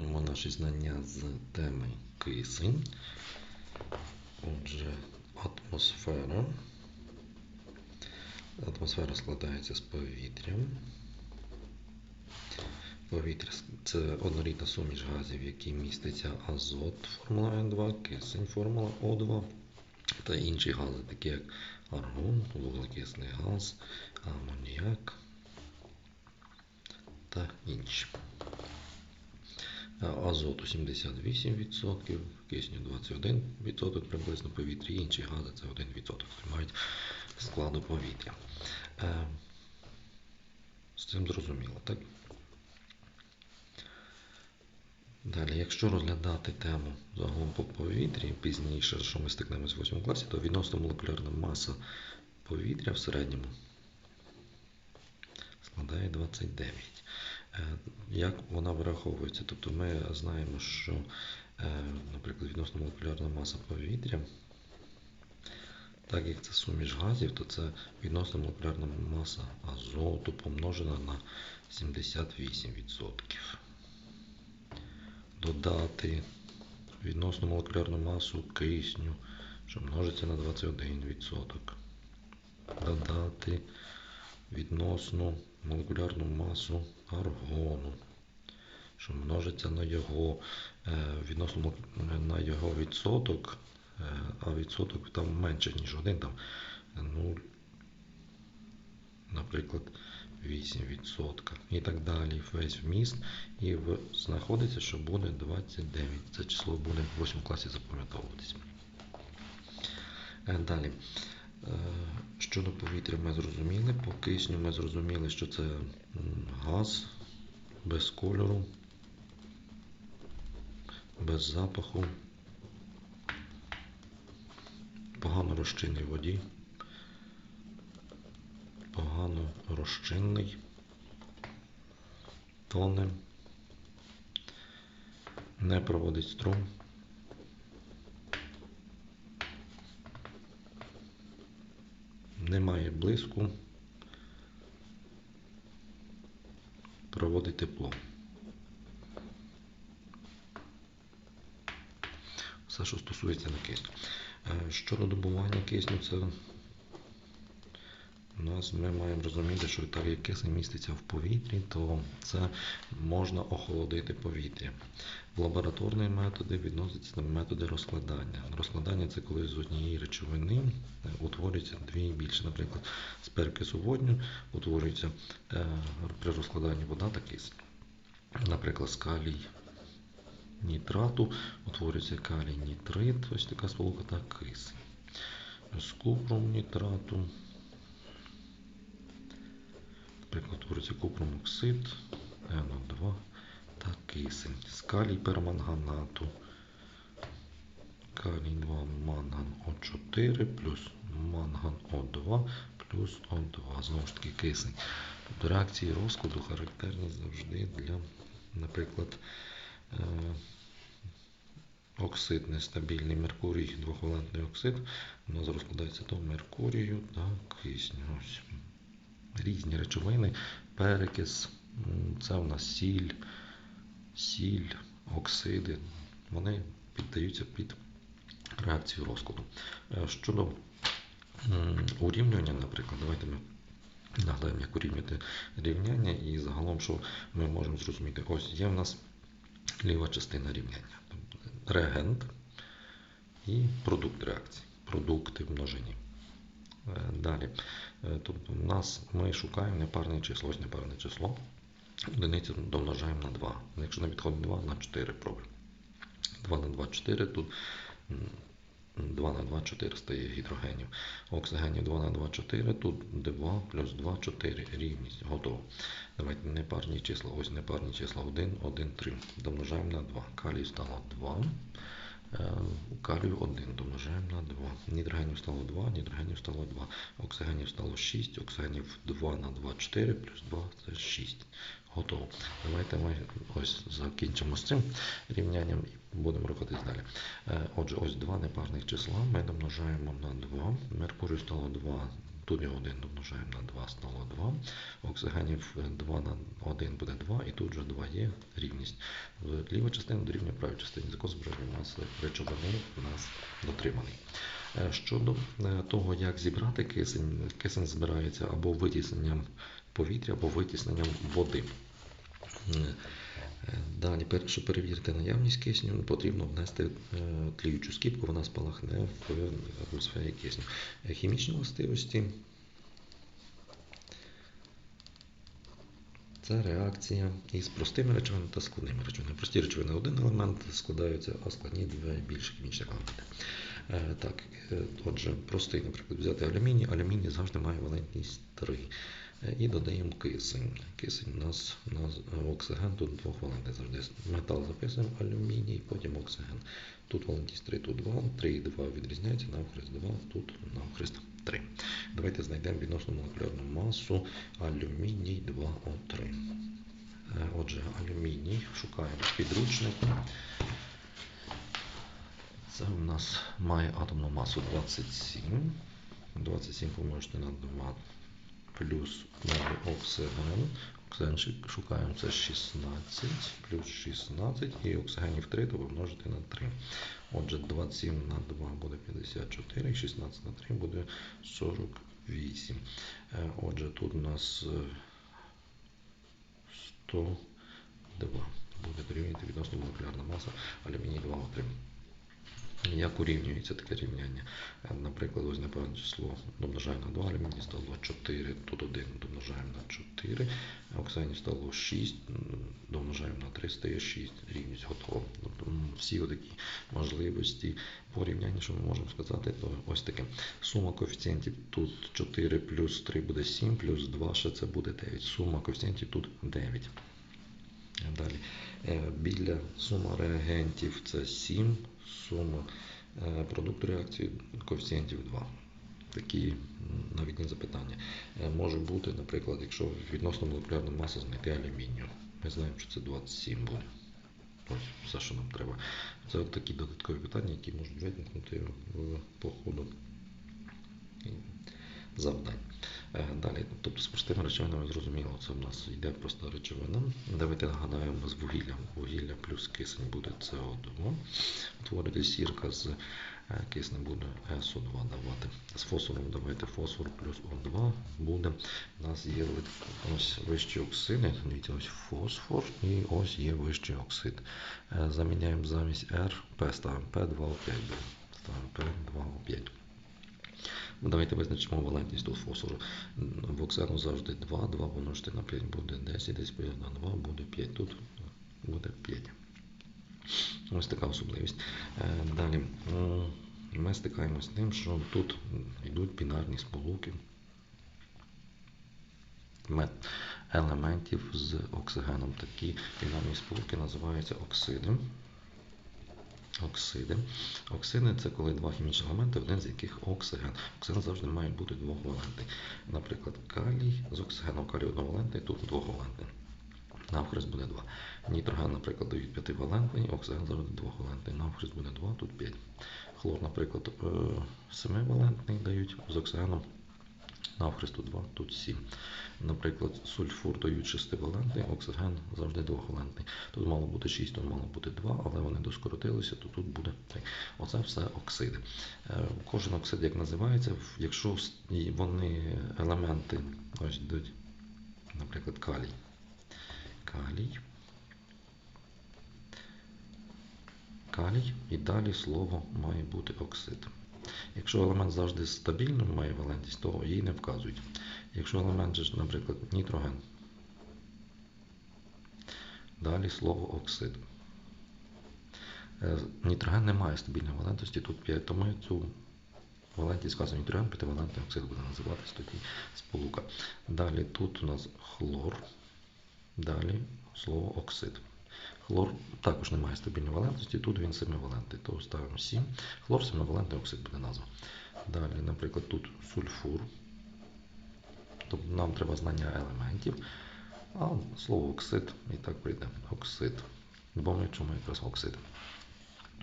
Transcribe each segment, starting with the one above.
Продовжуємо наші знання з теми кисень. Отже, атмосфера. Атмосфера складається з повітря. Повітря це однорідна суміш газів, в якій міститься азот, формула N2, кисень, формула O2 та інші гази, такі як аргон, вуглекислий газ, амоніак та інші. Азоту 78%, кисню 21% приблизно повітря, інші гази це 1% мають складу повітря. Е, З цим зрозуміло, так? Далі, якщо розглядати тему загалом по повітрі, пізніше, що ми стикнемось в 8 класі, то відносно молекулярна маса повітря в середньому складає 29. Е, Як вона вираховується? Тобто ми знаємо, що, е, наприклад, відносно молекулярна маса повітря, так як це суміш газів, то це відносно молекулярна маса азоту помножена на 78%. Додати відносно молекулярну масу кисню, що множиться на 21%. Додати відносно молекулярну масу аргону, що множиться на його е, відносно на його відсоток, е, а відсоток там менше, ніж один, там 0, наприклад, 8% і так далі. Весь вміст і в, знаходиться, що буде 29. Це число буде в 8 класі запам'ятовуватися. Е, Далі. Е, Щодо повітря ми зрозуміли, по кисню ми зрозуміли, що це газ без кольору, без запаху, погано розчинний воді, погано розчинний, тоне, не проводить струм. Немає блиску, проводить тепло. Все, що стосується на кисню. Е, Щодо добування кисню, це нас ми маємо розуміти, що так як кисень міститься в повітрі, то це можна охолодити повітря. В лабораторні методи відносяться до методи розкладання. Розкладання це коли з однієї речовини е, утворюється дві і більше. Наприклад, з перекису водню утворюється е, при розкладанні вода та кисень. Наприклад, з калій нітрату утворюється калій нітрит, ось така сполука та кисень. З купром нітрату Наприклад, утворюється купром оксид, НО2 та кисень. З калій перманганату. Калій 2 манган О4 плюс манган О2 плюс О2. Знову ж таки кисень. Тобто реакції розкладу характерні завжди для, наприклад, е, оксид нестабільний Меркурій, двохвалентний оксид. У нас розкладається до Меркурію та кисню. Ось різні речовини, перекис, це у нас сіль, сіль, оксиди, вони піддаються під реакцію розкладу. Е, Щодо урівнювання, наприклад, давайте ми нагадаємо, як урівнювати рівняння, і загалом, що ми можемо зрозуміти, ось є в нас ліва частина рівняння, реагент і продукт реакції, продукти множині. Е, Далі. Е, Тобто у нас ми шукаємо непарне число, ось непарне число. Одиницю домножаємо на 2. Якщо не підходить 2, на 4 пробуємо. 2 на 2 4, тут 2 на 2 4 стає гідрогенів. Оксигенів 2 на 2 4, тут 2 плюс 2 4 рівність. Готово. Давайте непарні числа. Ось непарні числа 1, 1, 3. Домножаємо на 2. Калій стало 2. Е, Калію 1 домножаємо на 2. Нітрогенів стало 2, нітрогенів стало 2. Оксигенів стало 6, оксигенів 2 на 2, 4, плюс 2 це 6. Готово. Давайте ми ось закінчимо з цим рівнянням і будемо рухатись далі. Е, Отже, ось два непарних числа ми домножаємо на 2. Меркурію стало 2, його 1 домножаємо на 2, стало 2. Оксигенів 2 на 1 буде 2, і тут вже 2 є рівність. Ліва частина дорівнює правій частині. Закон збереження маси речовини у нас дотриманий. Е, Щодо е, того, як зібрати кисень, кисень збирається або витісненням повітря, або витісненням води. Далі, щоб перевірити наявність кисню, потрібно внести е, тліючу скіпку, вона спалахне в атмосфері кисню. Е, Хімічні властивості. Це реакція із простими речовинами та складними речовинами. Прості речовини один елемент складаються, а складні два більше хімічних елементи. Е, Так, е, отже, простий, наприклад, взяти алюміній. Алюміній завжди має валентність 3. Е, І додаємо кисень. Кисень у нас, у оксиген, тут двохвалентний завжди. Метал записуємо алюміній, потім оксиген. Тут валентність 3, тут 2, 3 і 2 відрізняється, навхрест 2, тут навхрест 3. Давайте знайдемо відносну молекулярну масу алюміній 2О3. Е, Отже, алюміній шукаємо підручник. Це у нас має атомну масу 27. 27 помножити на 2 плюс далі оксиген. Оксиген шукаємо це 16 плюс 16 і оксигенів 3 то помножити на 3. Отже, 27 на 2 буде 54, 16 на 3 буде 48. Е, Отже, тут у нас е, 102 буде дорівнювати відносно молекулярна маса алюміній 2О3. Як урівнюється таке рівняння? Е, Наприклад, ось напевно число домножаємо на 2, алюміній стало 4, тут 1 домножаємо на 4, оксанів стало 6, домножаємо на 3, стає 6, рівність готова. Тобто, всі такі можливості порівняння, що ми можемо сказати, то ось таке. Сума коефіцієнтів тут 4 плюс 3 буде 7, плюс 2 ще це буде 9. Сума коефіцієнтів тут 9. Далі. Е, Біля сума реагентів це 7, сума е, продукту реакції коефіцієнтів 2. Такі навіть не запитання. Е, Може бути, наприклад, якщо відносно молекулярна маса знайти алюмінію. Ми знаємо, що це 27 буде. Ось все, що нам треба. Це такі додаткові питання, які можуть виникнути по ходу завдань. Е, Далі, тобто з простими речовинами зрозуміло, це в нас йде проста речовина. Давайте нагадаємо з вугіллям. Вугілля плюс кисень буде СО2. Утворити сірка з е, киснем буде СО2 давати. З фосфором давайте фосфор плюс О2 буде. У нас є ось вищі оксиди. Дивіться, ось фосфор і ось є вищий оксид. Е, Заміняємо замість R, P ставимо P2O5 буде. Ставимо P2O5. Ну, Давайте визначимо валентність тут фосфору. В оксану завжди 2, 2 помножити на 5 буде 10, 10 поділити на 2 буде 5, тут буде 5. Ось така особливість. Е, Далі ми стикаємося з тим, що тут йдуть бінарні сполуки елементів з оксигеном. Такі бінарні сполуки називаються оксиди. Оксиди. Оксиди це коли два хімічні елементи, один з яких оксиген. Оксиген завжди має бути двоковалентний. Наприклад, калій з оксигеном калій одновалентний, тут двоковалентний. Навхрест буде 2. Нітроген, наприклад, дають п'ятивалентний, оксиген завжди двохвалентний. Навхрест буде 2, тут 5. Хлор, наприклад, е, семивалентний дають з оксигеном. Навхресту 2, тут 7. Наприклад, сульфур дають шестивалентний, оксиген завжди двохвалентний. Тут мало бути 6, тут мало бути 2, але вони доскоротилися, то тут буде 3. Оце все оксиди. Е, Кожен оксид як називається, якщо вони елементи, ось йдуть, наприклад, калій. Калій. Калій і далі слово має бути оксид. Якщо елемент завжди стабільно має валентність, то її не вказують. Якщо елемент, наприклад, нітроген, далі слово оксид. Е, Нітроген не має стабільної валентності, тут 5, то ми цю валентність вказуємо нітроген, п'ятивалентний оксид буде називатись тоді сполука. Далі тут у нас хлор, далі слово оксид. Хлор також не має стабільної валентності, тут він семивалентний, то ставимо 7. Хлор семивалентний оксид буде назва. Далі, наприклад, тут сульфур. Тобто нам треба знання елементів, а слово оксид і так прийде оксид. Бо чому якраз оксид.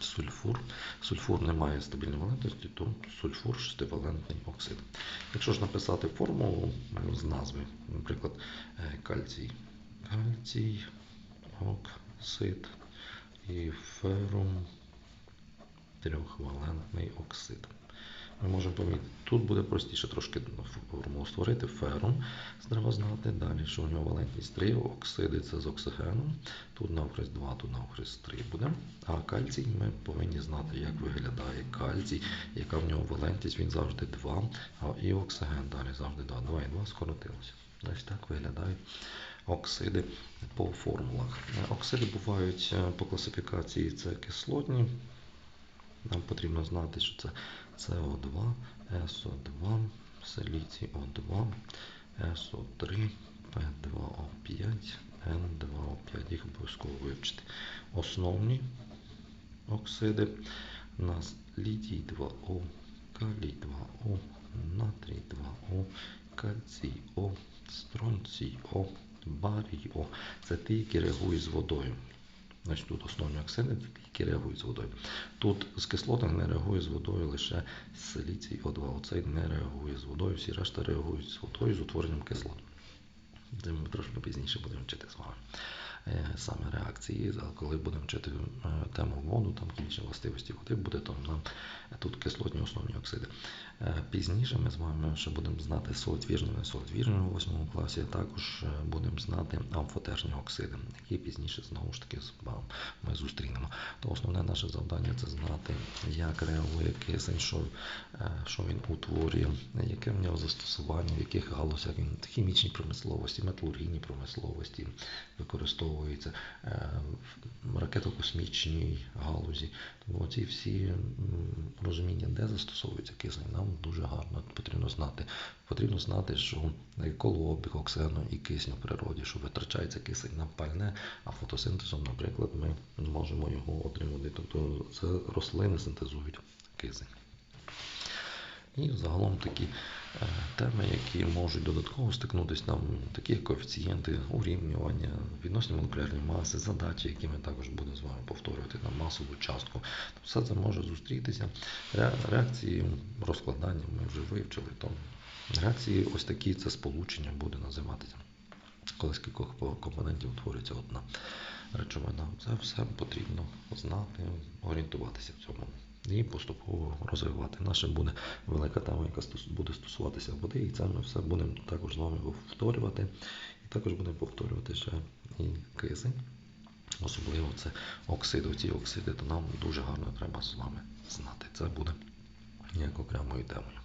сульфур. Сульфур не має стабільної валентності, то сульфур шестивалентний оксид. Якщо ж написати формулу ну, з назви, наприклад, е, кальцій, кальцій, оксид і ферум трьохвалентний оксид. Ми можемо помітити, тут буде простіше трошки формулу створити. Ферум треба знати. Далі, що у нього валентність 3, оксиди це з оксигеном. Тут навхрест 2, тут навхрест 3 буде. А кальцій ми повинні знати, як виглядає кальцій, яка в нього валентність, він завжди 2, а і оксиген далі завжди 2. 2 і 2 скоротилося. Ось так виглядають оксиди по формулах. Е, Оксиди бувають е, по класифікації це кислотні. Нам потрібно знати, що це СО2, СО2, силіцій О2, СО3, П2О5, Н2О5. Їх обов'язково вивчити. Основні оксиди у нас літій 2О, калій 2О, натрій 2О, кальцій О, стронцій О, барій О. Це ті, які реагують з водою. Значить, тут основні оксиди, які реагують з водою. Тут з кислотами не реагує з водою лише силіцій О2. Оцей не реагує з водою, всі решта реагують з водою з утворенням кислот. Це ми трошки пізніше будемо вчити з вами. Е, Саме реакції, коли будемо вчити е, тему воду, там хімічні властивості води, буде то нам тут кислотні основні оксиди. Е, Пізніше ми з вами ще будемо знати солодвірні, не солодвірні у 8 класі, а також будемо знати амфотерні оксиди, які пізніше знову ж таки ми зустрінемо. То основне наше завдання це знати, як реагує кисень, що, що він утворює, яке в нього застосування, в яких галузях він хімічній промисловості, металургійній промисловості використовується е, в ракетокосмічній галузі. Тому ці всі розуміння, де застосовується кисень, нам дуже гарно потрібно знати. Потрібно знати, що колообіг оксигену і кисню в природі, що витрачається кисень на пальне, а фотосинтезом, наприклад, ми можемо його отримати. Тобто це рослини синтезують кисень. І загалом такі теми, які можуть додатково стикнутися нам, такі як коефіцієнти, урівнювання, відносні молекулярні маси, задачі, які ми також будемо з вами повторювати на масову частку. Все це може зустрітися. Реакції розкладання ми вже вивчили. То реакції ось такі це сполучення буде називатися. Коли з кількох компонентів утворюється одна речовина. Це все потрібно знати, орієнтуватися в цьому і поступово розвивати. Наше буде велика тема, яка буде стосуватися води, і це ми все будемо також з вами повторювати. І також будемо повторювати ще і кисень. Особливо це оксиди. Ці оксиди, то нам дуже гарно треба з вами знати. Це буде як окремою темою.